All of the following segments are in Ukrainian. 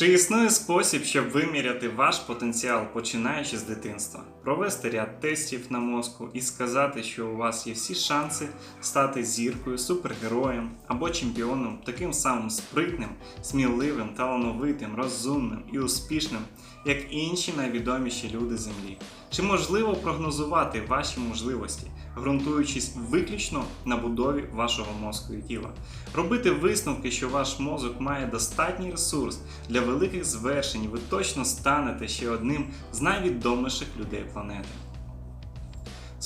Чи існує спосіб, щоб виміряти ваш потенціал, починаючи з дитинства, провести ряд тестів на мозку і сказати, що у вас є всі шанси стати зіркою, супергероєм або чемпіоном, таким самим спритним, сміливим, талановитим, розумним і успішним, як інші найвідоміші люди Землі? Чи можливо прогнозувати ваші можливості, ґрунтуючись виключно на будові вашого мозку і тіла? Робити висновки, що ваш мозок має достатній ресурс для великих звершень, ви точно станете ще одним з найвідоміших людей планети.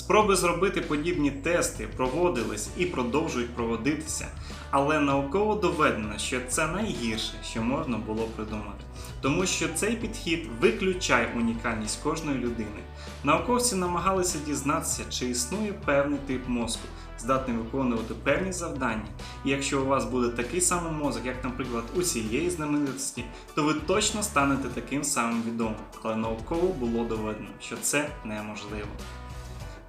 Спроби зробити подібні тести проводились і продовжують проводитися, але науково доведено, що це найгірше, що можна було придумати, тому що цей підхід виключає унікальність кожної людини. Науковці намагалися дізнатися, чи існує певний тип мозку, здатний виконувати певні завдання. І якщо у вас буде такий самий мозок, як, наприклад, у цієї знаменитості, то ви точно станете таким самим відомим, але науково було доведено, що це неможливо.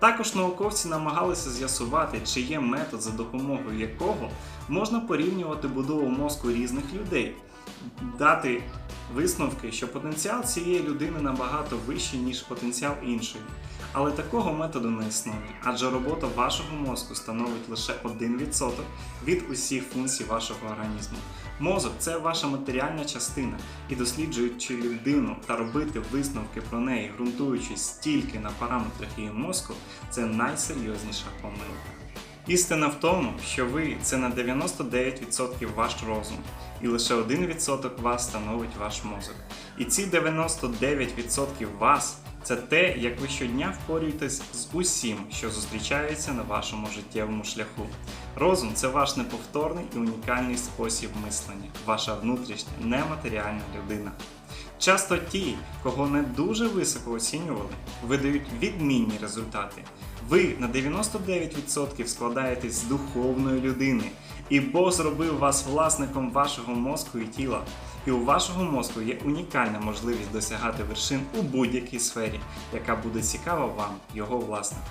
Також науковці намагалися з'ясувати, чи є метод, за допомогою якого можна порівнювати будову мозку різних людей, дати висновки, що потенціал цієї людини набагато вищий, ніж потенціал іншої. Але такого методу не існує, адже робота вашого мозку становить лише 1% від усіх функцій вашого організму. Мозок це ваша матеріальна частина, і досліджуючи людину та робити висновки про неї, ґрунтуючись тільки на параметрах її мозку, це найсерйозніша помилка. Істина в тому, що ви це на 99% ваш розум, і лише 1% вас становить ваш мозок. І ці 99% вас це те, як ви щодня впорюєтесь з усім, що зустрічається на вашому життєвому шляху. Розум це ваш неповторний і унікальний спосіб мислення, ваша внутрішня нематеріальна людина. Часто ті, кого не дуже високо оцінювали, видають відмінні результати. Ви на 99% складаєтесь з духовної людини, і Бог зробив вас власником вашого мозку і тіла. І у вашого мозку є унікальна можливість досягати вершин у будь-якій сфері, яка буде цікава вам, його власнику.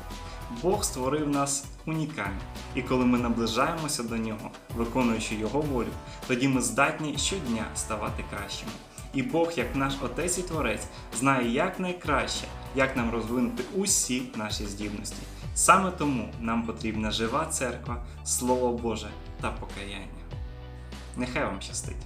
Бог створив нас унікально, і коли ми наближаємося до нього, виконуючи його волю, тоді ми здатні щодня ставати кращими. І Бог, як наш Отець і Творець, знає як найкраще, як нам розвинути усі наші здібності. Саме тому нам потрібна жива церква, Слово Боже та покаяння. Нехай вам щастить!